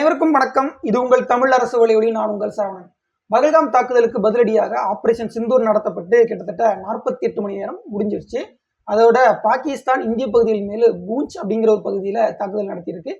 அனைவருக்கும் வணக்கம். இது உங்கள் தமிழ் அரசு வழியொலி நான் உங்கள் சரவணன். பகல்காம் தாக்குதலுக்கு பதிலடியாக ஆபரேஷன் சிந்தூர் நடத்தப்பட்டு கிட்டத்தட்ட நாற்பத்தி எட்டு மணி நேரம் முடிஞ்சிருச்சு. அதோட பாகிஸ்தான் இந்திய பகுதியில் மேலு பூஞ்ச் அப்படிங்கிற ஒரு பகுதியில தாக்குதல் நடத்தியிருக்கு.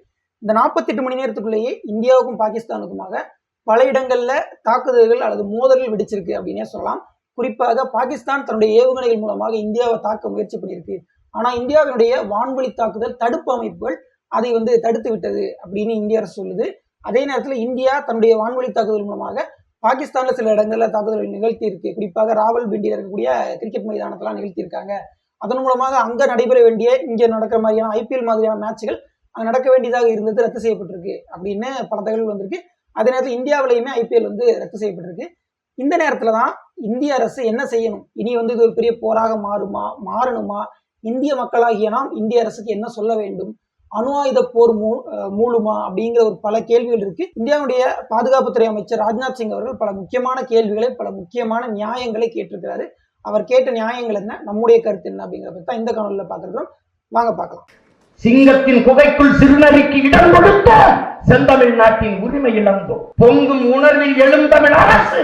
இந்த நாற்பத்தி எட்டு மணி நேரத்துக்குள்ளேயே இந்தியாவுக்கும் பாகிஸ்தானுக்குமாக பல இடங்கள்ல தாக்குதல்கள் அல்லது மோதல்கள் வெடிச்சிருக்கு அப்படின்னே சொல்லலாம். குறிப்பாக பாகிஸ்தான் தன்னுடைய ஏவுகணைகள் மூலமாக இந்தியாவை தாக்க முயற்சி பண்ணியிருக்கு. ஆனா இந்தியாவினுடைய வான்வழி தாக்குதல் தடுப்பு அமைப்புகள் அதை வந்து தடுத்து விட்டது அப்படின்னு இந்திய அரசு சொல்லுது. அதே நேரத்தில் இந்தியா தன்னுடைய வான்வழி தாக்குதல் மூலமாக பாகிஸ்தான்ல சில இடங்களில் தாக்குதல்கள் நிகழ்த்தி இருக்கு. குறிப்பாக ராவல் பிண்டியில் இருக்கக்கூடிய கிரிக்கெட் மைதானத்தெல்லாம் நிகழ்த்தியிருக்காங்க அதன் மூலமாக அங்க நடைபெற வேண்டிய இங்கே நடக்கிற மாதிரியான ஐபிஎல் மாதிரியான மேட்ச்கள் அங்கே நடக்க வேண்டியதாக இருந்தது ரத்து செய்யப்பட்டிருக்கு அப்படின்னு பல தகவல் வந்திருக்கு. அதே நேரத்தில் இந்தியாவிலையுமே ஐபிஎல் வந்து ரத்து செய்யப்பட்டிருக்கு. இந்த நேரத்துல தான் இந்திய அரசு என்ன செய்யணும்? இனி வந்து இது ஒரு பெரிய போராக மாறுமா? மாறணுமா? இந்திய மக்களாகிய நாம் இந்திய அரசுக்கு என்ன சொல்ல வேண்டும்? அணு ஆயுத போர் மூ மூலுமா அப்படிங்கிற ஒரு பல கேள்விகள் இருக்கு. இந்தியாவுடைய பாதுகாப்புத்துறை அமைச்சர் ராஜ்நாத் சிங் அவர்கள் பல முக்கியமான கேள்விகளை பல முக்கியமான நியாயங்களை கேட்டிருக்கிறாரு. அவர் கேட்ட நியாயங்கள் என்ன? நம்முடைய கருத்து என்ன அப்படிங்கிறத தான் இந்த காணொலியில பார்க்கிறோம் வாங்க பார்க்கலாம். சிங்கத்தின் குகைக்குள் சிறுநரிக்கு இடம் கொடுத்த செந்தமிழ் நாட்டின் உரிமை இழந்தோம். பொங்கும் உணர்வில் எழுந்தமிழ் அரசு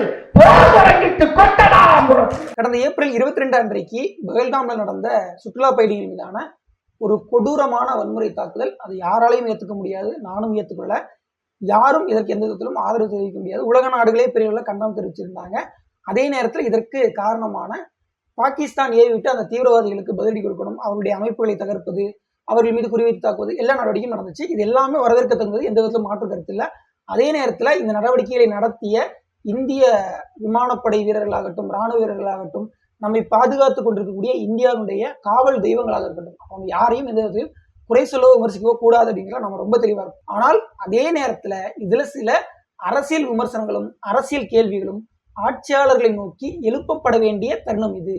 கடந்த ஏப்ரல் இருபத்தி ரெண்டு அன்றைக்கு பகல்காம்ல நடந்த சுற்றுலா பயணிகள் மீதான ஒரு கொடூரமான வன்முறை தாக்குதல். அது யாராலையும் ஏற்றுக்க முடியாது. நானும் ஏற்றுக்கொள்ள யாரும் இதற்கு எந்த விதத்திலும் ஆதரவு தெரிவிக்க முடியாது. உலக நாடுகளே பெரிய கண்டனம் தெரிவிச்சிருந்தாங்க. அதே நேரத்தில் இதற்கு காரணமான பாகிஸ்தான் ஏவிட்டு அந்த தீவிரவாதிகளுக்கு பதிலடி கொடுக்கணும். அவருடைய அமைப்புகளை தகர்ப்பது அவர்கள் மீது குறிவைத்து தாக்குவது எல்லா நடவடிக்கையும் நடந்துச்சு. இது எல்லாமே வரவேற்கத்தக்கது. எந்த விதத்திலும் மாற்று கருத்து இல்லை. அதே நேரத்தில் இந்த நடவடிக்கைகளை நடத்திய இந்திய விமானப்படை வீரர்களாகட்டும் ராணுவ வீரர்களாகட்டும் நம்மை பாதுகாத்து கொண்டிருக்கக்கூடிய இந்தியாவுடைய காவல் தெய்வங்களாக இருக்கட்டும். அவங்க யாரையும் எந்த குறை சொல்லவோ விமர்சிக்கவோ கூடாது அப்படிங்கிற நம்ம ரொம்ப தெளிவா இருக்கும். ஆனால் அதே நேரத்துல இதுல சில அரசியல் விமர்சனங்களும் அரசியல் கேள்விகளும் ஆட்சியாளர்களை நோக்கி எழுப்பப்பட வேண்டிய தருணம் இது.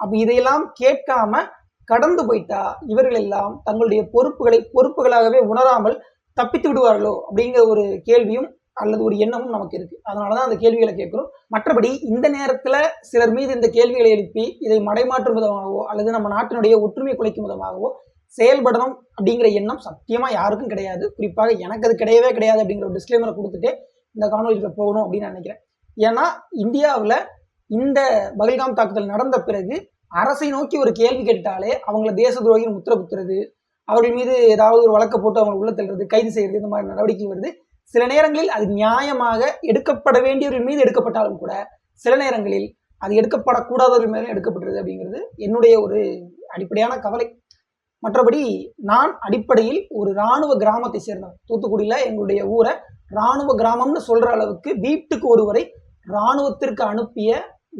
அப்ப இதையெல்லாம் கேட்காம கடந்து போயிட்டா இவர்கள் எல்லாம் தங்களுடைய பொறுப்புகளை பொறுப்புகளாகவே உணராமல் தப்பித்து விடுவார்களோ அப்படிங்கிற ஒரு கேள்வியும் அல்லது ஒரு எண்ணமும் நமக்கு இருக்கு. அதனாலதான் அந்த கேள்விகளை கேட்கிறோம். மற்றபடி இந்த நேரத்துல சிலர் மீது இந்த கேள்விகளை எழுப்பி இதை மடைமாற்றும் விதமாகவோ அல்லது நம்ம நாட்டினுடைய ஒற்றுமை குலைக்கும் விதமாகவோ செயல்படணும் அப்படிங்கிற எண்ணம் சத்தியமா யாருக்கும் கிடையாது. குறிப்பாக எனக்கு அது கிடையவே கிடையாது அப்படிங்கிற ஒரு டிஸ்க்ளைமரை கொடுத்துட்டு இந்த காணொலியில் போகணும் அப்படின்னு நான் நினைக்கிறேன். ஏன்னா இந்தியாவில் இந்த பகல்காம் தாக்குதல் நடந்த பிறகு அரசை நோக்கி ஒரு கேள்வி கேட்டாலே அவங்கள தேச துரோகின்னு முத்திர குத்துறது அவர்கள் மீது ஏதாவது ஒரு வழக்கை போட்டு அவங்களை உள்ள தள்ளுறது கைது செய்யறது இந்த மாதிரி நடவடிக்கை வருது. சில நேரங்களில் அது நியாயமாக எடுக்கப்பட வேண்டியவர்கள் மீது எடுக்கப்பட்டாலும் கூட சில நேரங்களில் அது எடுக்கப்படக்கூடாதவர்கள் மேலும் எடுக்கப்படுறது அப்படிங்கிறது என்னுடைய ஒரு அடிப்படையான கவலை. மற்றபடி நான் அடிப்படையில் ஒரு இராணுவ கிராமத்தை சேர்ந்தவன். தூத்துக்குடியில் எங்களுடைய ஊரை இராணுவ கிராமம்னு சொல்ற அளவுக்கு வீட்டுக்கு ஒருவரை இராணுவத்திற்கு அனுப்பிய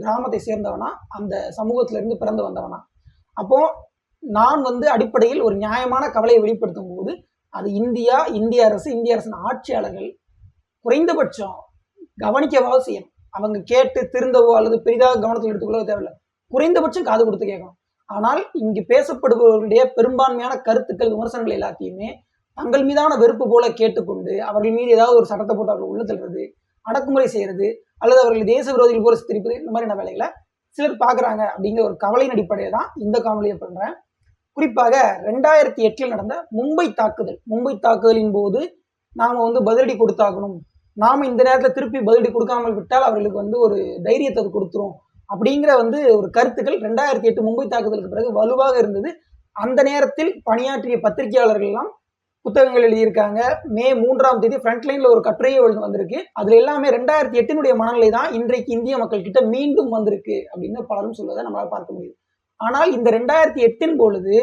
கிராமத்தை சேர்ந்தவனா அந்த சமூகத்திலிருந்து பிறந்து வந்தவனா. அப்போ நான் வந்து அடிப்படையில் ஒரு நியாயமான கவலையை வெளிப்படுத்தும் போது அது இந்தியா இந்திய அரசு இந்திய அரசின் ஆட்சியாளர்கள் குறைந்தபட்சம் கவனிக்கவாவது செய்யணும். அவங்க கேட்டு திருந்தவோ அல்லது பெரிதாக கவனத்தில் எடுத்துக்கொள்ளவோ தேவையில்லை. குறைந்தபட்சம் காது கொடுத்து கேட்கணும். ஆனால் இங்கு பேசப்படுபவர்களுடைய பெரும்பான்மையான கருத்துக்கள் விமர்சனங்கள் எல்லாத்தையுமே தங்கள் மீதான வெறுப்பு போல கேட்டுக்கொண்டு அவர்கள் மீது ஏதாவது ஒரு சட்டத்தை போட்டு அவர்கள் உள்ள தள்ளுறது அடக்குமுறை செய்யறது அல்லது அவர்கள் தேச விரோதிகள் போல சித்தரிப்பது இந்த மாதிரியான வேலைகளை சிலர் பார்க்குறாங்க அப்படிங்கிற ஒரு கவலையின் அடிப்படையை தான் இந்த காணொலியை பண்றேன். குறிப்பாக ரெண்டாயிரத்தி எட்டில் நடந்த மும்பை தாக்குதல். மும்பை தாக்குதலின் போது நாம வந்து பதிலடி கொடுத்தாகணும். நாம இந்த நேரத்தில் திருப்பி பதிலடி கொடுக்காமல் விட்டால் அவர்களுக்கு வந்து ஒரு தைரியத்தை கொடுத்துரும். அப்படிங்கிற வந்து ஒரு கருத்துக்கள் ரெண்டாயிரத்தி எட்டு மும்பை தாக்குதலுக்கு பிறகு வலுவாக இருந்தது. அந்த நேரத்தில் பணியாற்றிய பத்திரிகையாளர்கள் எல்லாம் புத்தகங்கள் எழுதியிருக்காங்க. மே மூன்றாம் தேதி ஃப்ரண்ட் லைன்ல ஒரு கட்டுரையை எழுந்து வந்திருக்கு. அதுல எல்லாமே ரெண்டாயிரத்தி எட்டினுடைய மனநிலை தான் இன்றைக்கு இந்திய மக்கள் கிட்ட மீண்டும் வந்திருக்கு அப்படின்னு பலரும் சொல்வதை நம்மளால பார்க்க முடியுது. ஆனால் இந்த ரெண்டாயிரத்தி எட்டின் பொழுது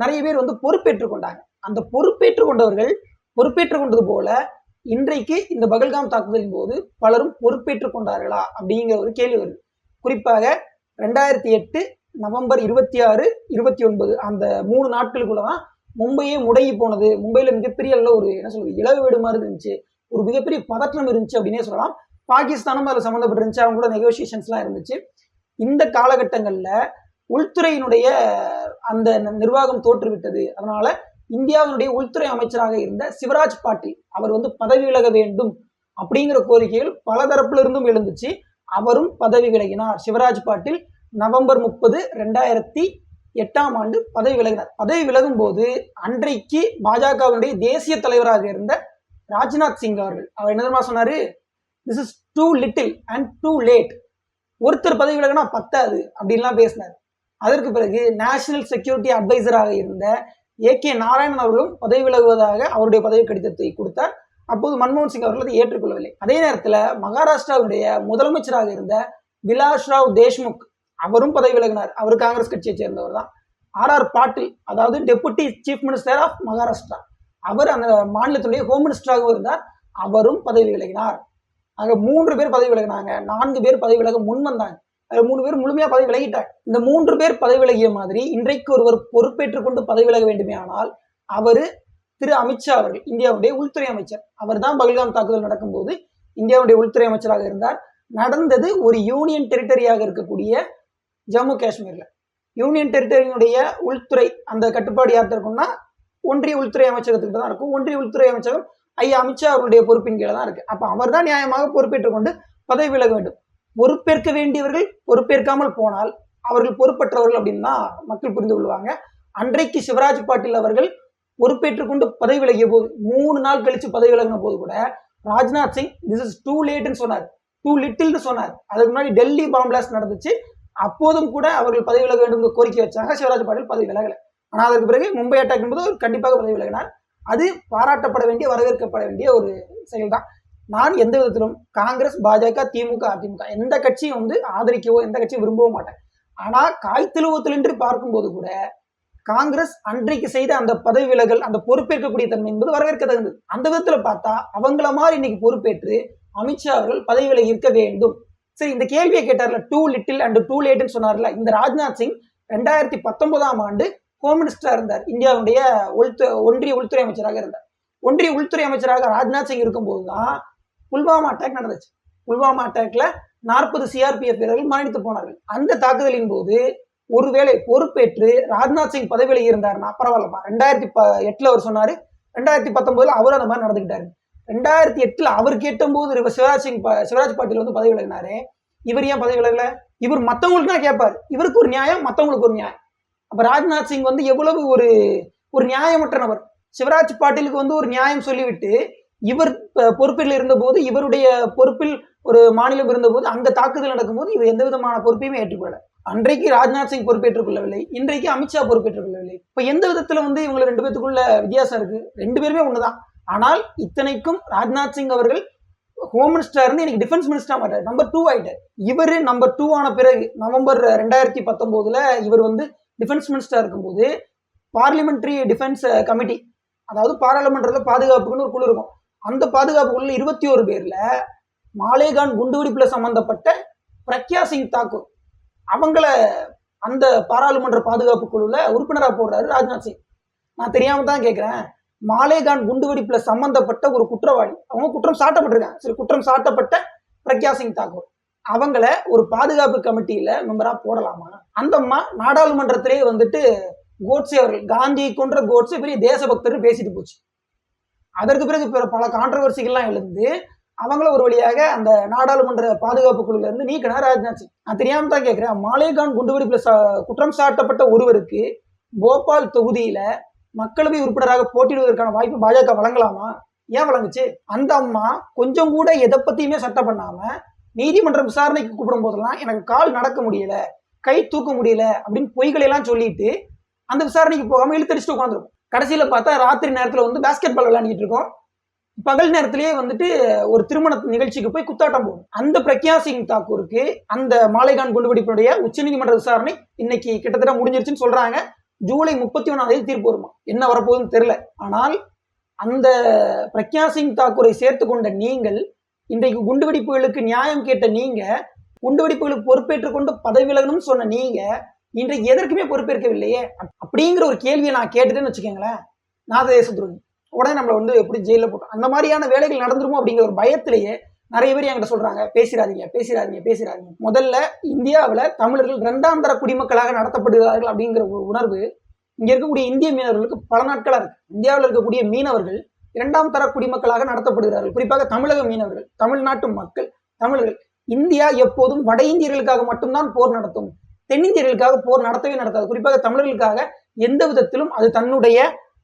நிறைய பேர் வந்து பொறுப்பேற்றுக் கொண்டாங்க. அந்த பொறுப்பேற்றுக் கொண்டவர்கள் பொறுப்பேற்றுக் கொண்டது போல இன்றைக்கு இந்த பகல்காம் தாக்குதலின் போது பலரும் பொறுப்பேற்றுக் கொண்டார்களா அப்படிங்கிற ஒரு கேள்வி வருது. குறிப்பாக ரெண்டாயிரத்தி எட்டு நவம்பர் இருபத்தி ஆறு இருபத்தி ஒன்பது அந்த மூணு நாட்களுக்குள்ள தான் மும்பையே முடங்கி போனது. மும்பையில மிகப்பெரிய அல்ல ஒரு என்ன சொல்றது இளவு வீடு மாதிரி இருந்துச்சு. ஒரு மிகப்பெரிய பதற்றம் இருந்துச்சு அப்படின்னே சொல்லலாம். பாகிஸ்தானும் அதில் சம்மந்தப்பட்டிருந்துச்சு அவங்க கூட நெகோசியேஷன்ஸ்லாம் இருந்துச்சு. இந்த காலகட்டங்களில் உள்துறையினுடைய அந்த நிர்வாகம் தோற்றுவிட்டது. அதனால இந்தியாவினுடைய உள்துறை அமைச்சராக இருந்த சிவராஜ் பாட்டீல் அவர் வந்து பதவி விலக வேண்டும் அப்படிங்கிற கோரிக்கைகள் பல தரப்புல இருந்தும் எழுந்துச்சு. அவரும் பதவி விலகினார். சிவராஜ் பாட்டீல் நவம்பர் முப்பது ரெண்டாயிரத்தி எட்டாம் ஆண்டு பதவி விலகினார். பதவி விலகும் போது அன்றைக்கு பாஜகவினுடைய தேசிய தலைவராக இருந்த ராஜ்நாத் சிங் அவர்கள் அவர் என்ன தெரியுமா சொன்னாரு? This is too little and too late ஒருத்தர் பதவி விலகினா பத்தாது அப்படின்லாம் பேசினார். அதற்கு பிறகு நேஷனல் செக்யூரிட்டி அட்வைசராக இருந்த ஏ கே நாராயணன் அவர்களும் பதவி விலகுவதாக அவருடைய பதவி கடிதத்தை கொடுத்தார். அப்போது மன்மோகன் சிங் அவர்கள் அதை ஏற்றுக்கொள்ளவில்லை. அதே நேரத்தில் மகாராஷ்டிராவுடைய முதலமைச்சராக இருந்த விலாஸ் ராவ் தேஷ்முக் அவரும் பதவி விலகினார். அவர் காங்கிரஸ் கட்சியை சேர்ந்தவர் தான். ஆர் ஆர் பாட்டில் அதாவது deputy chief minister of Maharashtra அவர் அந்த மாநிலத்தினுடைய ஹோம் மினிஸ்டராகவும் இருந்தார். அவரும் பதவி விலகினார். ஆக மூன்று பேர் பதவி விலகினாங்க. நான்கு பேர் பதவி விலக முன் வந்தாங்க. மூணு பேர் முழுமையா பதவி விலகிட்டாங்க. இந்த மூன்று பேர் பதவி விலகிய மாதிரி இன்றைக்கு ஒருவர் பொறுப்பேற்றுக் கொண்டு பதவி விலக வேண்டுமே ஆனால் அவர் திரு அமித்ஷா அவர்கள் இந்தியாவுடைய உள்துறை அமைச்சர். அவர் தான் பகல்காம் தாக்குதல் நடக்கும்போது இந்தியாவுடைய உள்துறை அமைச்சராக இருந்தார். நடந்தது ஒரு யூனியன் டெரிட்டரியாக இருக்கக்கூடிய ஜம்மு காஷ்மீர்ல. யூனியன் டெரிட்டரியினுடைய உள்துறை அந்த கட்டுப்பாடு யார்கிட்ட இருக்கும்னா ஒன்றிய உள்துறை அமைச்சகத்துக்கு தான் இருக்கும். ஒன்றிய உள்துறை அமைச்சகம் ஐயா அமித்ஷா அவருடைய பொறுப்பின் கீழே தான் இருக்கு. அப்ப அவர் தான் நியாயமாக பொறுப்பேற்றுக் கொண்டு பதவி விலக வேண்டும். பொறுப்பேற்க வேண்டியவர்கள் பொறுப்பேற்காமல் போனால் அவர்கள் பொறுப்பற்றவர்கள் அப்படின்னா மக்கள் புரிந்து கொள்வாங்க. அன்றைக்கு சிவராஜ் பாட்டீல் அவர்கள் பொறுப்பேற்றுக் கொண்டு பதவி விலகிய போது மூணு நாள் கழிச்சு பதவி விலகின போது கூட Rajnath Singh this is too லேட்னு சொன்னார். டூ லிட்டில்னு சொன்னார். அதுக்கு முன்னாடி டெல்லி பாம்பிளாஸ்ட் நடந்துச்சு. அப்போதும் கூட அவர்கள் பதவி விலக வேண்டும் என்று கோரிக்கை வச்சாங்க. சிவராஜ் பாட்டில் பதவி விலகல. ஆனால் அதற்கு பிறகு மும்பை அட்டாக் என்பது கண்டிப்பாக பதவி விலகினார். அது பாராட்டப்பட வேண்டிய வரவேற்கப்பட வேண்டிய ஒரு செயல்தான். நான் எந்த விதத்திலும் காங்கிரஸ் பாஜக திமுக அதிமுக எந்த கட்சியும் வந்து ஆதரிக்கவோ எந்த கட்சியும் விரும்பவும் மாட்டேன். ஆனா காய்த்தலுவத்திலின்றி பார்க்கும்போது கூட காங்கிரஸ் அன்றைக்கு செய்த அந்த பதவி விலகல் அந்த பொறுப்பேற்கக்கூடிய தன்மை என்பது வரவேற்க தகுந்தது அந்த விதத்துல பார்த்தா அவங்கள மாதிரி இன்னைக்கு பொறுப்பேற்று அமித்ஷா அவர்கள் பதவி விலகி இருக்க வேண்டும். சரி இந்த கேள்வியை கேட்டார்ல டூ லிட்டில் அண்ட் டூ லேட்னு சொன்னார்ல இந்த ராஜ்நாத் சிங் ரெண்டாயிரத்தி பத்தொன்பதாம் ஆண்டு ஹோம் மினிஸ்டரா இருந்தார். இந்தியாவுடைய உள்து ஒன்றிய உள்துறை அமைச்சராக இருந்தார். ஒன்றிய உள்துறை அமைச்சராக ராஜ்நாத் சிங் இருக்கும்போது தான் புல்வாமா அட்டாக் நடந்துச்சு. புல்வாமா அட்டாக்ல நாற்பது சிஆர்பிஎஃப் வீரர்கள் மரணித்து போனார்கள். அந்த தாக்குதலின் போது ஒருவேளை பொறுப்பேற்று ராஜ்நாத் சிங் பதவியில் இருந்தாருன்னா பரவாயில்லப்பா. ரெண்டாயிரத்தி ப எட்டுல அவர் சொன்னாரு. ரெண்டாயிரத்தி பத்தொன்பதுல அவர் அந்த மாதிரி நடந்துக்கிட்டாரு. ரெண்டாயிரத்தி எட்டுல அவர் கேட்டும் போது சிவராஜ் சிங் சிவராஜ் பாட்டீல் வந்து பதவி விலகினாரு. இவர் ஏன் பதவி விலகல? இவர் மத்தவங்களுக்கு தான் கேட்பாரு. இவருக்கு ஒரு நியாயம் மத்தவங்களுக்கு ஒரு நியாயம். அப்ப ராஜ்நாத் சிங் வந்து எவ்வளவு ஒரு ஒரு நியாயமற்ற நபர் சிவராஜ் பாட்டீலுக்கு வந்து ஒரு நியாயம் சொல்லிவிட்டு இவர் பொறுப்பில் இருந்தபோது இவருடைய பொறுப்பில் ஒரு மாநிலம் இருந்தபோது அங்க தாக்குதல் நடக்கும்போது இவர் எந்த விதமான பொறுப்பையுமே ஏற்றுக்கொள்ளல. அன்றைக்கு ராஜ்நாத் சிங் பொறுப்பேற்றுக் கொள்ளவில்லை இன்றைக்கு அமித்ஷா பொறுப்பேற்றுக் கொள்ளவில்லை இப்ப எந்த விதத்துல வந்து இவங்க ரெண்டு பேத்துக்குள்ள வித்தியாசம் இருக்கு? ரெண்டு பேருமே ஒண்ணுதான். ஆனால் இத்தனைக்கும் ராஜ்நாத் சிங் அவர்கள் ஹோம் மினிஸ்டர் இருந்து எனக்கு டிஃபென்ஸ் மினிஸ்டரா மாட்டார் நம்பர் டூ ஆயிட்டார். இவர் நம்பர் டூ ஆன பிறகு நவம்பர் ரெண்டாயிரத்தி பத்தொன்பதுல இவர் வந்து டிஃபென்ஸ் மினிஸ்டரா இருக்கும்போது பார்லிமெண்ட்ரி டிஃபென்ஸ் கமிட்டி அதாவது பாராளுமன்றத்தில் பாதுகாப்புக்குன்னு ஒரு குழு இருக்கும். அந்த பாதுகாப்பு குழுல இருபத்தி ஒரு பேர்ல மாலேகான் குண்டுவெடிப்புல சம்பந்தப்பட்ட பிரக்யா சிங் தாக்கூர். அவங்கள அந்த பாராளுமன்ற பாதுகாப்பு குழுல உறுப்பினரா போடுறாரு ராஜ்நாத் சிங். நான் தெரியாம தான் கேட்குறேன் மாலேகான் குண்டுவெடிப்புல சம்பந்தப்பட்ட ஒரு குற்றவாளி. அவங்க குற்றம் சாட்டப்பட்டிருக்காங்க. சரி குற்றம் சாட்டப்பட்ட பிரக்யா சிங் தாக்கூர். அவங்கள ஒரு பாதுகாப்பு கமிட்டியில மெம்பரா போடலாமா? அந்த அம்மா நாடாளுமன்றத்திலே வந்துட்டு கோட்ஸே அவர்கள் காந்தி கொன்ற கோட்ஸே பெரிய தேசபக்தர் பேசிட்டு போச்சு. அதற்கு பிறகு பிற பல கான்ட்ரவர்சிகள்லாம் எழுந்து அவங்கள ஒரு வழியாக அந்த நாடாளுமன்ற பாதுகாப்பு குழுல இருந்து நீக்கினா ராஜ்நாத் சிங் நான் தெரியாம தான் கேட்கிறேன். மாலேகான் குண்டுவெடிப்புல குற்றம் சாட்டப்பட்ட ஒருவருக்கு போபால் தொகுதியில மக்களவை உறுப்பினராக போட்டியிடுவதற்கான வாய்ப்பு பாஜக வழங்கலாமா? ஏன் வழங்குச்சு? அந்த அம்மா கொஞ்சம் கூட எதை பத்தியுமே சட்டம் பண்ணாம நீதிமன்றம் விசாரணைக்கு கூப்பிடும் போதெல்லாம் எனக்கு கால் நடக்க முடியல கை தூக்க முடியல அப்படின்னு பொய்களை எல்லாம் சொல்லிட்டு அந்த விசாரணைக்கு போகாம இழுத்தடிச்சுட்டு உட்காந்துருக்கும் கடைசியில பார்த்தா ராத்திரி நேரத்தில் வந்து பாஸ்கெட் பால் விளையாடிட்டு இருக்கோம். பகல் நேரத்திலேயே வந்துட்டு ஒரு திருமண நிகழ்ச்சிக்கு போய் குத்தாட்டம் போகும் அந்த பிரக்யா சிங் தாக்கூருக்கு அந்த மாலைகான் குண்டுவெடிப்புடைய உச்சநீதிமன்ற விசாரணை இன்னைக்கு கிட்டத்தட்ட முடிஞ்சிருச்சுன்னு சொல்றாங்க. ஜூலை முப்பத்தி ஒன்றாம் தேதி தீர்ப்பு வருமா? என்ன வரப்போகுதுன்னு தெரியல. ஆனால் அந்த பிரக்யா சிங் தாக்கூரை சேர்த்து கொண்ட நீங்கள் இன்றைக்கு குண்டுவெடிப்புகளுக்கு நியாயம் கேட்ட நீங்க குண்டுவெடிப்புகளுக்கு பொறுப்பேற்றுக் கொண்டு பதவி விலகணும்னு சொன்ன நீங்க இன்றைக்கு எதற்குமே பொறுப்பேற்கவில்லையே. அப்படிங்கிற ஒரு கேள்வியை நான் கேட்டுட்டேன்னு வச்சுக்கோங்களேன். நான் தேச துரோகி உடனே நம்மளை வந்து எப்படி ஜெயிலில் போட்டோம் அந்த மாதிரியான வேலைகள் நடந்துருமோ அப்படிங்கிற ஒரு பயத்திலேயே நிறைய பேர் என்கிட்ட சொல்றாங்க பேசிடாதீங்க பேசிடாதீங்க பேசிடாதீங்க. முதல்ல இந்தியாவில் தமிழர்கள் இரண்டாம் தர குடிமக்களாக நடத்தப்படுகிறார்கள் அப்படிங்கிற ஒரு உணர்வு இங்கே இருக்கக்கூடிய இந்திய மீனவர்களுக்கு பல நாட்களாக இருக்கு. இந்தியாவில் இருக்கக்கூடிய மீனவர்கள் இரண்டாம் தர குடிமக்களாக நடத்தப்படுகிறார்கள். குறிப்பாக தமிழக மீனவர்கள் தமிழ்நாட்டு மக்கள் தமிழர்கள். இந்தியா எப்போதும் வட இந்தியர்களுக்காக மட்டும்தான் போர் நடத்தும். தென்னிந்தியர்களுக்காக போர் நடத்தவே நடத்தாது குறிப்பாக தமிழர்களுக்காக எந்த விதத்திலும் அது தன்னுடைய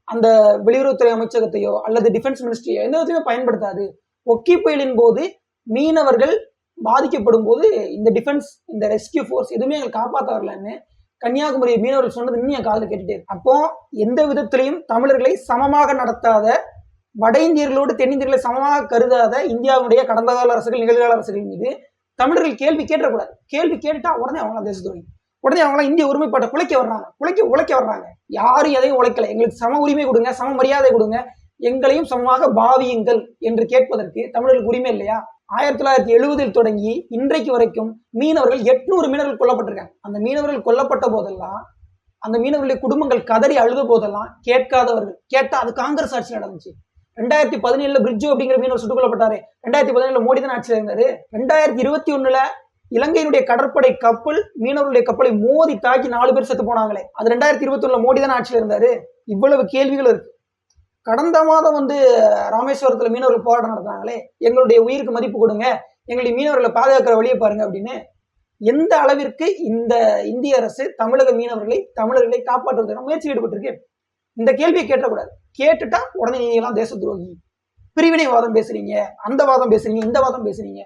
அந்த வெளியுறவுத்துறை அமைச்சகத்தையோ அல்லது டிஃபென்ஸ் மினிஸ்ட்ரியோ எந்த விதத்தையுமே பயன்படுத்தாது. ஒக்கி புயலின் போது மீனவர்கள் பாதிக்கப்படும் போது இந்த டிஃபென்ஸ் இந்த ரெஸ்கியூ ஃபோர்ஸ் எதுவுமே எங்களை காப்பாற்ற வரலன்னு கன்னியாகுமரி மீனவர்கள் சொன்னது இன்னும் என் காதில் கேட்டுட்டே அப்போ எந்த விதத்திலையும் தமிழர்களை சமமாக நடத்தாத வட இந்தியர்களோடு தென்னிந்தியர்களை சமமாக கருதாத இந்தியாவுடைய கடந்த கால அரசுகள் நிகழ்கால அரசுகள் மீது தமிழர்கள் கேள்வி கேட்டக்கூடாது கேள்வி கேட்டுட்டா உடனே அவங்களாம் தேச உடனே அவங்களாம் இந்திய ஒருமைப்பாட்டை குலைக்க வர்றாங்க. குலைக்க உழைக்க வர்றாங்க. யாரும் எதையும் உழைக்கல. எங்களுக்கு சம உரிமை கொடுங்க சம மரியாதை கொடுங்க. எங்களையும் சமமாக பாவியுங்கள் என்று கேட்பதற்கு தமிழர்களுக்கு உரிமை இல்லையா? ஆயிரத்தி தொள்ளாயிரத்தி எழுபதில் தொடங்கி இன்றைக்கு வரைக்கும் மீனவர்கள் எட்நூறு மீனவர்கள் கொல்லப்பட்டிருக்காங்க. அந்த மீனவர்கள் கொல்லப்பட்ட போதெல்லாம் அந்த மீனவர்களுடைய குடும்பங்கள் கதறி அழுத போதெல்லாம் கேட்காதவர்கள் கேட்டா அது காங்கிரஸ் ஆட்சி நடந்துச்சு. ரெண்டாயிரத்தி பதினேழுல பிரிட்ஜு அப்படிங்கிற மீனவர் சுட்டுக் கொல்லப்பட்டாரு. ரெண்டாயிரத்தி பதினேழுல மோடி தான் ஆட்சியில் இருந்தாரு. ரெண்டாயிரத்தி இருபத்தி ஒண்ணுல இலங்கையினுடைய கடற்படை கப்பல் மீனவர்களுடைய கப்பலை மோதி தாக்கி நாலு பேர் செத்து போனாங்களே. அது ரெண்டாயிரத்தி இருபத்தி ஒண்ணுல மோடி தான் ஆட்சியில் இருந்தாரு? இவ்வளவு கேள்விகள் இருக்கு. கடந்த மாதம் வந்து ராமேஸ்வரத்துல மீனவர்கள் போராட்டம் நடத்துனாங்களே. எங்களுடைய உயிருக்கு மதிப்பு கொடுங்க. எங்களுடைய மீனவர்களை பாதுகாக்கிற வழியை பாருங்க அப்படின்னு. எந்த அளவிற்கு இந்த இந்திய அரசு தமிழக மீனவர்களை தமிழர்களை காப்பாற்றுவதற்கான முயற்சி ஈடுபட்டிருக்கு? இந்த கேள்வியை கேட்டக்கூடாது. கேட்டுட்டா உடனே நீங்களாம் எல்லாம் தேச துரோகி. பிரிவினைவாதம் பேசுறீங்க. அந்த வாதம் பேசுறீங்க. இந்த வாதம் பேசுறீங்க.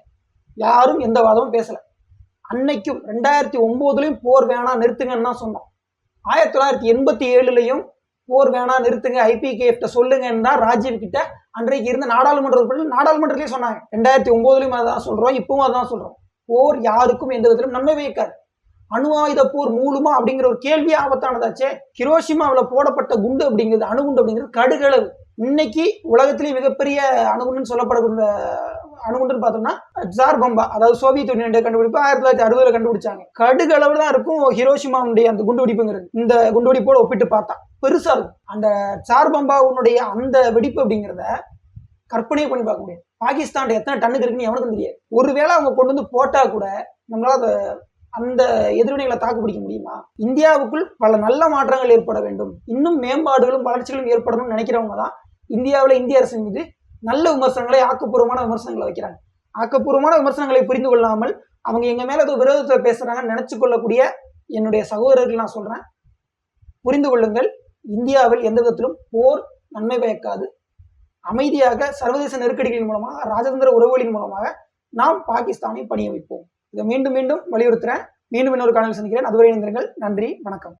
யாரும் எந்த வாதமும் பேசலை. அன்னைக்கும் ரெண்டாயிரத்தி ஒன்பதுலயும் போர் வேணாம் நிறுத்துங்கன்னு தான் சொன்னோம். ஆயிரத்தி தொள்ளாயிரத்தி எண்பத்தி ஏழுலையும் போர் வேணாம் நிறுத்துங்க ஐபிகேஎஃப்ட சொல்லுங்கன்னு தான் ராஜீவ் கிட்ட அன்றைக்கு இருந்த நாடாளுமன்ற நாடாளுமன்றத்திலேயே நாடாளுமன்றத்திலே சொன்னாங்க. ரெண்டாயிரத்தி ஒன்பதுலயும் அதான் சொல்றோம் இப்பவும் அதான் சொல்றோம். போர் யாருக்கும் எந்த விதத்திலும் நன்மை வைக்காது அணு ஆயுத போர் மூலமா அப்படிங்கிற ஒரு கேள்வி ஆபத்தானதாச்சே கிரோஷிமாவில் போடப்பட்ட குண்டு அப்படிங்கிறது அணுகுண்டு அப்படிங்கிறது கடுகளவு. இன்னைக்கு உலகத்திலேயே மிகப்பெரிய அணுகுண்டுன்னு சொல்லப்படக்கூடிய அணுகுண்டுன்னு பார்த்தோம்னா ஜார் பம்பா அதாவது சோவியத் யூனியனுடைய கண்டுபிடிப்பு ஆயிரத்தி தொள்ளாயிரத்தி அறுபதுல கண்டுபிடிச்சாங்க. கடுகளவு தான் இருக்கும் ஹிரோஷிமாவுடைய அந்த குண்டுவெடிப்புங்கிறது. இந்த குண்டுவெடிப்போட ஒப்பிட்டு பார்த்தா பெருசா இருக்கும். அந்த சார் பம்பாவுடைய அந்த வெடிப்பு அப்படிங்கிறத கற்பனையே பண்ணி பார்க்க முடியாது பாகிஸ்தான் எத்தனை டன்னுக்கு இருக்குன்னு எவனுக்கும் தெரியாது. ஒருவேளை அவங்க கொண்டு வந்து போட்டா கூட நம்மளால அதை அந்த எதிர்வினைகளை தாக்கு பிடிக்க முடியுமா? இந்தியாவுக்குள் பல நல்ல மாற்றங்கள் ஏற்பட வேண்டும். இன்னும் மேம்பாடுகளும் வளர்ச்சிகளும் ஏற்படணும்னு நினைக்கிறவங்க தான் இந்தியாவில் இந்திய அரசின் மீது நல்ல விமர்சனங்களை ஆக்கப்பூர்வமான விமர்சனங்களை வைக்கிறாங்க. ஆக்கப்பூர்வமான விமர்சனங்களை புரிந்து கொள்ளாமல் அவங்க எங்க மேல ஏதோ விரோதத்தை பேசுறாங்கன்னு நினைச்சு கொள்ளக்கூடிய என்னுடைய சகோதரர்கள் நான் சொல்றேன். புரிந்து கொள்ளுங்கள். இந்தியாவில் எந்த விதத்திலும் போர் நன்மை பயக்காது. அமைதியாக சர்வதேச நெருக்கடிகளின் மூலமாக ராஜதந்திர உறவுகளின் மூலமாக நாம் பாகிஸ்தானை பணிய வைப்போம் இதை மீண்டும் மீண்டும் வலியுறுத்துறேன். மீண்டும் இன்னொரு காலையில் சந்திக்கிறேன். அதுவரை இணைந்திருங்கள். நன்றி. வணக்கம்.